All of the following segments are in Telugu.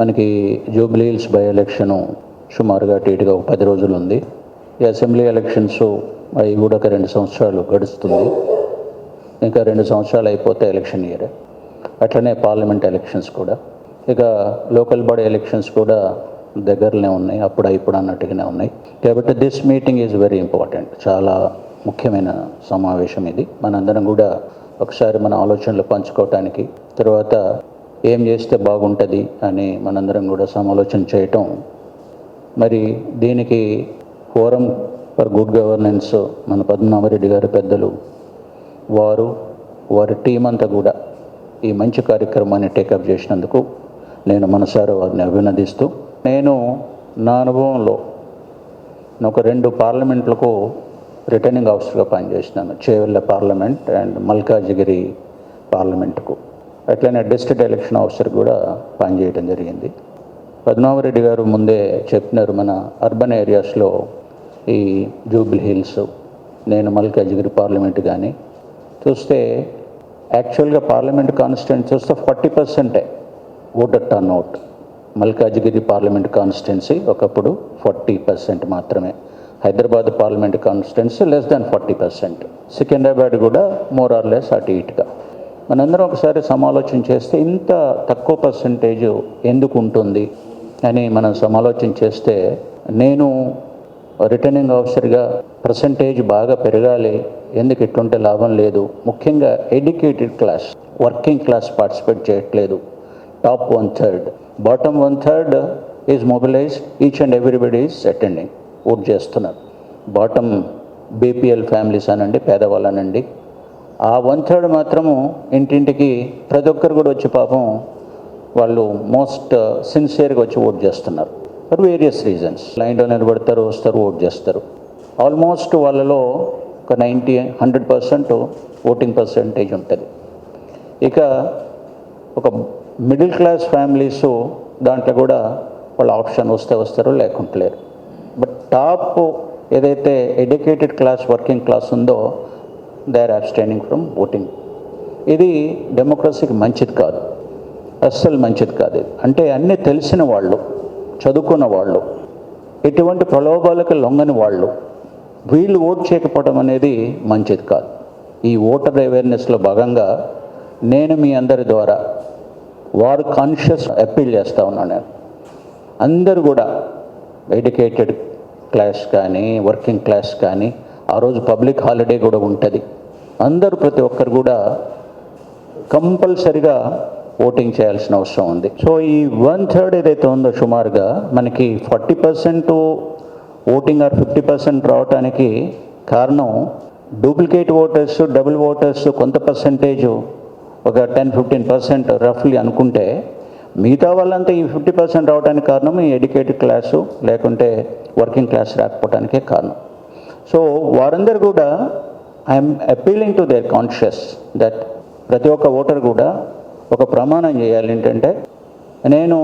మనకి జూబ్లీ హిల్స్ బై ఎలక్షను సుమారుగా టీటుగా ఇటుగా ఒక పది రోజులు ఉంది ఈ అసెంబ్లీ ఎలక్షన్స్ అవి కూడా ఒక రెండు సంవత్సరాలు గడుస్తుంది. ఇంకా రెండు సంవత్సరాలు అయిపోతే ఎలక్షన్ ఇయర్. అట్లనే పార్లమెంట్ ఎలక్షన్స్ కూడా. ఇక లోకల్ బాడీ ఎలక్షన్స్ కూడా దగ్గరనే ఉన్నాయి అప్పుడు ఇప్పుడు అన్నట్టుగానే ఉన్నాయి. కాబట్టి this meeting is very important చాలా ముఖ్యమైన సమావేశం ఇది. మనందరం కూడా ఒకసారి మన ఆలోచనలు పంచుకోవటానికి తర్వాత ఏం చేస్తే బాగుంటుంది అని మనందరం కూడా సమాలోచన చేయటం. మరి దీనికి ఫోరం ఫర్ గుడ్ గవర్నెన్స్ మన పద్మనాభరెడ్డి గారి పెద్దలు వారు వారి టీం అంతా కూడా ఈ మంచి కార్యక్రమాన్ని టేకప్ చేసినందుకు నేను మనసారా వారిని అభినందిస్తూ నేను నా అనుభవంలో ఒక రెండు పార్లమెంట్లకు రిటర్నింగ్ ఆఫీసర్గా పనిచేసినాను. చేవెళ్ళ పార్లమెంట్ అండ్ మల్కాజిగిరి పార్లమెంట్కు. అట్లనే డిస్ట్రిక్ట్ ఎలక్షన్ ఆఫీసర్ కూడా పనిచేయడం జరిగింది. పద్మావరెడ్డి గారు ముందే చెప్పినారు మన అర్బన్ ఏరియాస్లో ఈ జూబిల్ హిల్స్ నేను మల్కాజిగిరి పార్లమెంట్ కానీ. చూస్తే యాక్చువల్గా పార్లమెంట్ కాన్స్టిట్యూన్సీ చూస్తే ఫార్టీ పర్సెంటే voter turn out. Malkajgiri parliament constituency ఒకప్పుడు ఫార్టీ పర్సెంట్ మాత్రమే. Hyderabad parliament constituency less than forty percent. Secunderabad కూడా మోర్ ఆర్ లెస్ అటు ఇటుగా. మనందరం ఒకసారి సమాలోచన చేస్తే ఇంత తక్కువ పర్సంటేజ్ ఎందుకు ఉంటుంది అని మనం సమాలోచన చేస్తే నేను రిటర్నింగ్ ఆఫీసర్గా పర్సంటేజ్ బాగా పెరగాలి ఎందుకు ఇట్లుంటే లాభం లేదు? ముఖ్యంగా educated class working class participate చేయట్లేదు. Top one third. Bottom one third is mobilise each and everybody is attending vote చేస్తున్నారు బాటమ్ బీపీఎల్ ఫ్యామిలీస్ అనండి పేదవాళ్ళనండి. ఆ వన్ థర్డ్ మాత్రము ఇంటింటికి ప్రతి ఒక్కరు కూడా వచ్చి పాపం వాళ్ళు మోస్ట్ సిన్సియర్గా వచ్చి ఓట్ చేస్తున్నారు. For various reasons. లైన్లో నిలబడతారు వస్తారు ఓట్ చేస్తారు. ఆల్మోస్ట్ వాళ్ళలో ఒక ninety hundred percent voting percentage ఉంటుంది. ఇక ఒక మిడిల్ క్లాస్ ఫ్యామిలీస్ దాంట్లో కూడా వాళ్ళు ఆప్షన్ వస్తే వస్తారు లేకుంటలేరు బట్ టాప్ ఏదైతే ఎడ్యుకేటెడ్ క్లాస్ వర్కింగ్ క్లాస్ ఉందో they are abstaining from voting ఇది డెమోక్రసీకి మంచిది కాదు. అస్సలు మంచిది కాదు ఇది. అంటే అన్నీ తెలిసిన వాళ్ళు చదువుకున్న వాళ్ళు ఇటువంటి ప్రలోభాలకు లొంగని వాళ్ళు వీళ్ళు ఓట్ చేయకపోవడం అనేది మంచిది కాదు. ఈ ఓటర్ అవేర్నెస్లో భాగంగా నేను మీ అందరి ద్వారా వారు కాన్షియస్ అప్పీల్ చేస్తూ ఉన్నాను నేను. అందరూ కూడా ఎడ్యుకేటెడ్ క్లాస్ కానీ వర్కింగ్ క్లాస్ కానీ ఆ రోజు పబ్లిక్ హాలిడే కూడా ఉంటుంది. అందరూ ప్రతి ఒక్కరు కూడా కంపల్సరిగా ఓటింగ్ చేయాల్సిన అవసరం ఉంది. సో ఈ వన్ థర్డ్ ఏదైతే ఉందో సుమారుగా మనకి forty percent voting or fifty percent రావడానికి కారణం డూప్లికేట్ ఓటర్స్ డబుల్ ఓటర్స్ కొంత పర్సంటేజ్ ఒక టెన్ ఫిఫ్టీన్ పర్సెంట్ రఫ్లీ అనుకుంటే మిగతా వాళ్ళంతా ఈ ఫిఫ్టీ పర్సెంట్ రావడానికి కారణం ఈ ఎడ్యుకేటెడ్ క్లాసు లేకుంటే వర్కింగ్ క్లాస్ రాకపోవడానికే కారణం. సో వారందరూ కూడా I'm appealing to their conscious that ప్రతి ఒక్క ఓటర్ కూడా ఒక ప్రమాణం చేయాలి ఏంటంటే నేను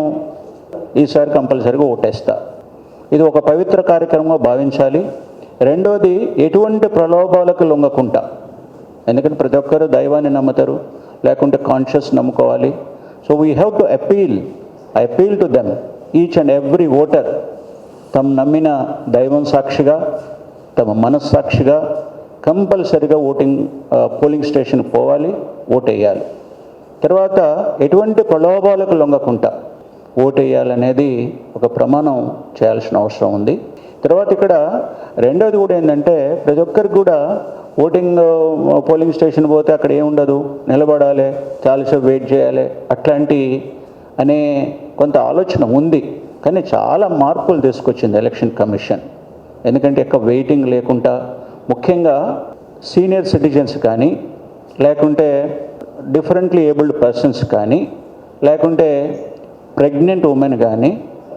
ఈసారి కంపల్సరీగా ఓటేస్తా. ఇది ఒక పవిత్ర కార్యక్రమంగా భావించాలి. రెండోది ఎటువంటి ప్రలోభాలకు లొంగకుండా. ఎందుకంటే ప్రతి ఒక్కరు దైవాన్ని నమ్ముతారు లేకుంటే conscious నమ్ముకోవాలి. So we have to appeal I appeal to them each and every voter తమ నమ్మిన దైవం సాక్షిగా తమ మనస్సాక్షిగా కంపల్సరిగా ఓటింగ్ పోలింగ్ స్టేషన్కి పోవాలి ఓటేయాలి. తర్వాత ఎటువంటి ప్రలోభాలకు లొంగకుండా ఓటేయాలనేది ఒక ప్రమాణం చేయాల్సిన అవసరం ఉంది. తర్వాత ఇక్కడ రెండోది కూడా ఏంటంటే ప్రతి ఒక్కరికి కూడా ఓటింగ్ పోలింగ్ స్టేషన్ పోతే అక్కడ ఏముండదు నిలబడాలి చాలాసేపు వెయిట్ చేయాలి అట్లాంటి అనే కొంత ఆలోచన ఉంది. కానీ చాలా మార్పులు తీసుకొచ్చింది ఎలక్షన్ కమిషన్. ఎందుకంటే ఎక్కువ వెయిటింగ్ లేకుండా ముఖ్యంగా సీనియర్ సిటిజన్స్ కానీ లేకుంటే డిఫరెంట్లీ ఏబుల్డ్ పర్సన్స్ కానీ లేకుంటే ప్రెగ్నెంట్ ఉమెన్ కానీ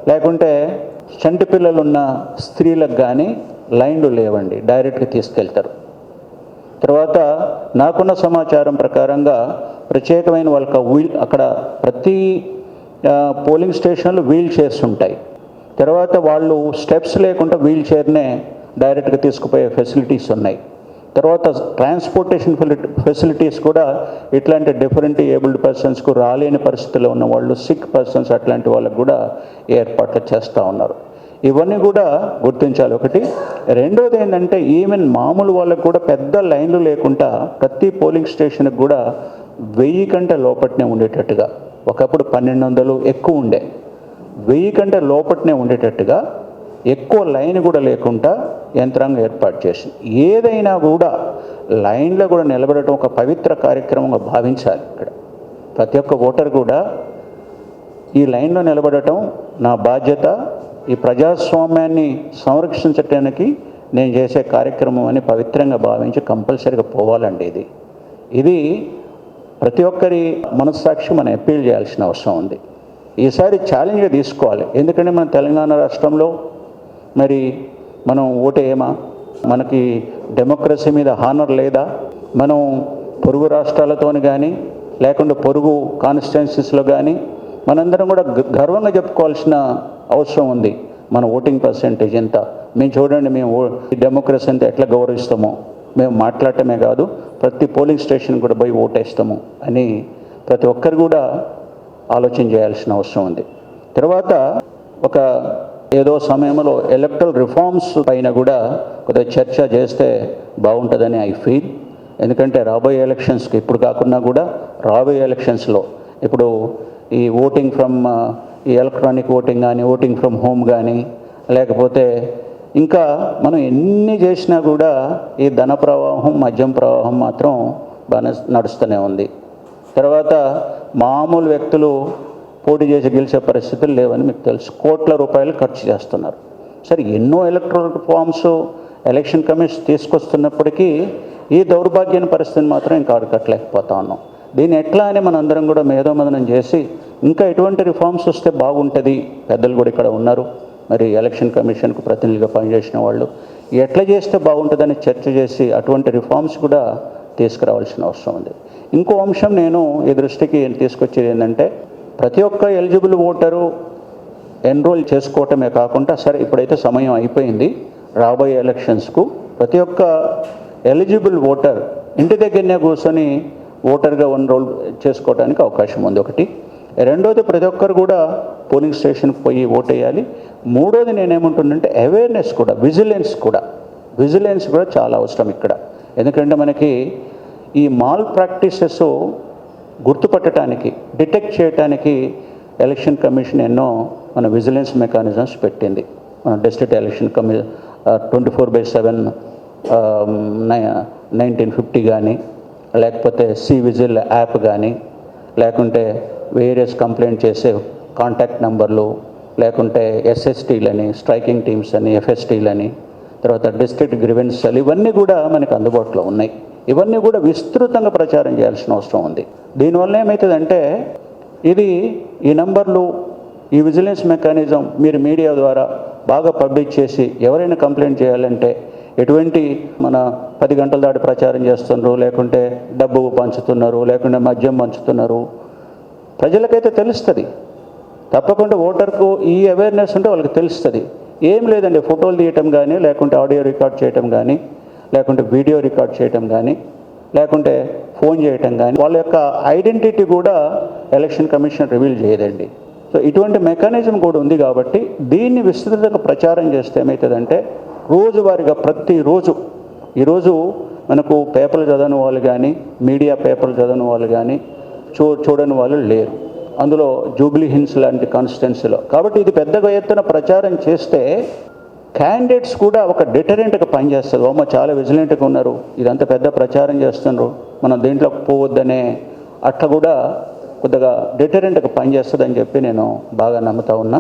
లేకుంటే చంటి పిల్లలు ఉన్న స్త్రీలకు కానీ లైన్లు లేవండి డైరెక్ట్గా తీసుకెళ్తారు. తర్వాత నాకున్న సమాచారం ప్రకారంగా ప్రత్యేకమైన వాళ్ళకి వీల్ అక్కడ ప్రతి పోలింగ్ స్టేషన్లో వీల్ చైర్స్ ఉంటాయి. తర్వాత వాళ్ళు స్టెప్స్ లేకుండా వీల్ చైర్నే డైరెక్ట్గా తీసుకుపోయే ఫెసిలిటీస్ ఉన్నాయి. తర్వాత ట్రాన్స్పోర్టేషన్ ఫెసిలిటీస్ కూడా ఇట్లాంటి డిఫరెంట్ ఏబుల్డ్ పర్సన్స్కు రాలేని పరిస్థితిలో ఉన్న వాళ్ళు సిక్ పర్సన్స్ అట్లాంటి వాళ్ళకు కూడా ఏర్పాట్లు చేస్తూ ఉన్నారు. ఇవన్నీ కూడా గుర్తించాలి. ఒకటి రెండోది ఏంటంటే ఈవెన్ మామూలు వాళ్ళకు కూడా పెద్ద లైన్లు లేకుండా ప్రతి పోలింగ్ స్టేషన్కి కూడా వెయ్యి కంటే లోపట్నే ఉండేటట్టుగా. ఒకప్పుడు పన్నెండు వందలు ఎక్కువ ఉండే. వెయ్యి కంటే లోపట్నే ఉండేటట్టుగా ఎక్కువ లైన్ కూడా లేకుండా యంత్రాంగం ఏర్పాటు చేసింది ఏదైనా కూడా లైన్లో కూడా నిలబడటం ఒక పవిత్ర కార్యక్రమంగా భావించాలి ఇక్కడ. ప్రతి ఒక్క ఓటర్ కూడా ఈ లైన్లో నిలబడటం నా బాధ్యత. ఈ ప్రజాస్వామ్యాన్ని సంరక్షించటానికి నేను చేసే కార్యక్రమం అని పవిత్రంగా భావించి కంపల్సరీగా పోవాలండి ఇది. ఇది ప్రతి ఒక్కరి మనస్సాక్షి మనం అప్పీల్ చేయాల్సిన అవసరం ఉంది. ఈసారి ఛాలెంజ్గా తీసుకోవాలి. ఎందుకంటే మన తెలంగాణ రాష్ట్రంలో మరి మనం ఓటేయమా? మనకి డెమోక్రసీ మీద హానర్ లేదా? మనం పొరుగు రాష్ట్రాలతో కానీ లేకుండా పొరుగు కాన్స్టిట్యున్సీస్లో కానీ మనందరం కూడా గ- గర్వంగా చెప్పుకోవాల్సిన అవసరం ఉంది. మన ఓటింగ్ పర్సంటేజ్ ఎంత? మేము చూడండి మేము డెమోక్రసీ అంతా ఎట్లా గౌరవిస్తామో. మేము మాట్లాడటమే కాదు ప్రతి పోలింగ్ స్టేషన్ కూడా పోయి ఓటేస్తాము అని ప్రతి ఒక్కరు కూడా ఆలోచన చేయాల్సిన అవసరం ఉంది. తర్వాత ఒక ఏదో సమయంలో ఎలక్ట్రల్ రిఫార్మ్స్ పైన కూడా కొద్దిగా చర్చ చేస్తే బాగుంటుందని ఐ ఫీల్. ఎందుకంటే రాబోయే ఎలక్షన్స్కి ఇప్పుడు కాకుండా కూడా రాబోయే ఎలక్షన్స్లో ఇప్పుడు ఈ ఓటింగ్ ఫ్రమ్ ఈ ఎలక్ట్రానిక్ ఓటింగ్ కానీ ఓటింగ్ ఫ్రమ్ హోమ్ కానీ లేకపోతే ఇంకా మనం ఎన్ని చేసినా కూడా ఈ ధన ప్రవాహం మద్యం ప్రవాహం మాత్రం బాగా నడుస్తూనే ఉంది. తర్వాత మామూలు వ్యక్తులు పోటీ చేసి గెలిచే పరిస్థితులు లేవని మీకు తెలుసు. కోట్ల రూపాయలు ఖర్చు చేస్తున్నారు. సరే ఎన్నో ఎలక్ట్రానిక్ ఫార్మ్స్ ఎలక్షన్ కమిషన్ తీసుకొస్తున్నప్పటికీ ఈ దౌర్భాగ్యమైన పరిస్థితిని మాత్రం ఇంకా అడగట్లేకపోతా ఉన్నాం. దీన్ని ఎట్లా అని మనందరం కూడా మేధోమదనం చేసి ఇంకా ఎటువంటి రిఫార్మ్స్ వస్తే బాగుంటుంది? పెద్దలు కూడా ఇక్కడ ఉన్నారు. మరి ఎలక్షన్ కమిషన్కు ప్రతినిధిగా పనిచేసిన వాళ్ళు ఎట్లా చేస్తే బాగుంటుందని చర్చ చేసి అటువంటి రిఫార్మ్స్ కూడా తీసుకురావాల్సిన అవసరం ఉంది. ఇంకో అంశం నేను ఈ దృష్టికి తీసుకొచ్చేది ఏంటంటే ప్రతి ఒక్క ఎలిజిబుల్ ఓటరు ఎన్రోల్ చేసుకోవటమే కాకుండా సరే ఇప్పుడైతే సమయం అయిపోయింది రాబోయే ఎలక్షన్స్కు ప్రతి ఒక్క ఎలిజిబుల్ ఓటర్ ఇంటి దగ్గరనే కూర్చొని ఓటర్గా ఎన్రోల్ చేసుకోవడానికి అవకాశం ఉంది. ఒకటి. రెండోది ప్రతి ఒక్కరు కూడా పోలింగ్ స్టేషన్కి పోయి ఓటేయాలి. మూడోది నేనేమంటుందంటే అవేర్నెస్ కూడా విజిలెన్స్ కూడా. విజిలెన్స్ కూడా చాలా అవసరం ఇక్కడ. ఎందుకంటే మనకి ఈ మాల్ ప్రాక్టీసెస్ గుర్తుపట్టడానికి డిటెక్ట్ చేయడానికి ఎలక్షన్ కమిషన్ ఎన్నో మన విజిలెన్స్ మెకానిజమ్స్ పెట్టింది. మన district election కమి twenty four by seven nineteen fifty కానీ లేకపోతే సి విజిల్ యాప్ కానీ లేకుంటే వేరియస్ కంప్లైంట్ చేసే కాంటాక్ట్ నెంబర్లు లేకుంటే ఎస్ఎస్టీలని స్ట్రైకింగ్ టీమ్స్ అని ఎఫ్ఎస్టీలని తర్వాత డిస్ట్రిక్ట్ గ్రివెన్స్ ఇవన్నీ కూడా మనకు అందుబాటులో ఉన్నాయి. ఇవన్నీ కూడా విస్తృతంగా ప్రచారం చేయాల్సిన అవసరం ఉంది. దీనివల్ల ఏమవుతుందంటే ఇది ఈ నంబర్లు ఈ విజిలెన్స్ మెకానిజం మీరు మీడియా ద్వారా బాగా పబ్లిక్ చేసి ఎవరైనా కంప్లైంట్ చేయాలంటే ఎటువంటి మన పది గంటల దాటి ప్రచారం చేస్తున్నారు లేకుంటే డబ్బు పంచుతున్నారు లేకుంటే మద్యం పంచుతున్నారు. ప్రజలకైతే తెలుస్తుంది. తప్పకుండా ఓటర్కు ఈ అవేర్నెస్ ఉంటే వాళ్ళకి తెలుస్తుంది. ఏం లేదండి ఫోటోలు తీయటం కానీ లేకుంటే ఆడియో రికార్డ్ చేయటం కానీ లేకుంటే వీడియో రికార్డ్ చేయటం కానీ లేకుంటే ఫోన్ చేయటం కానీ వాళ్ళ యొక్క ఐడెంటిటీ కూడా ఎలక్షన్ కమిషన్ రివీల్ చేయదండి. సో ఇటువంటి మెకానిజం కూడా ఉంది కాబట్టి దీన్ని విస్తృతంగా ప్రచారం చేస్తే ఏమవుతుందంటే రోజువారీగా ప్రతిరోజు ఈరోజు మనకు పేపర్లు చదవని వాళ్ళు కానీ మీడియా పేపర్లు చదవని వాళ్ళు కానీ చూ చూడని వాళ్ళు లేరు. అందులో జూబ్లీ హిల్స్ లాంటి కాన్స్టిట్యున్సీలో కాబట్టి ఇది పెద్దగా ఎత్తున ప్రచారం చేస్తే క్యాండిడేట్స్ కూడా ఒక డిటరెంట్గా పనిచేస్తారు. అమ్మ చాలా విజిలెంట్గా ఉన్నారు. ఇదంతా పెద్ద ప్రచారం చేస్తున్నారు. మనం దీంట్లో పోవద్దనే అట్లా కూడా కొద్దిగా డిటరెంట్గా పనిచేస్తుందని చెప్పి నేను బాగా నమ్ముతా ఉన్నా.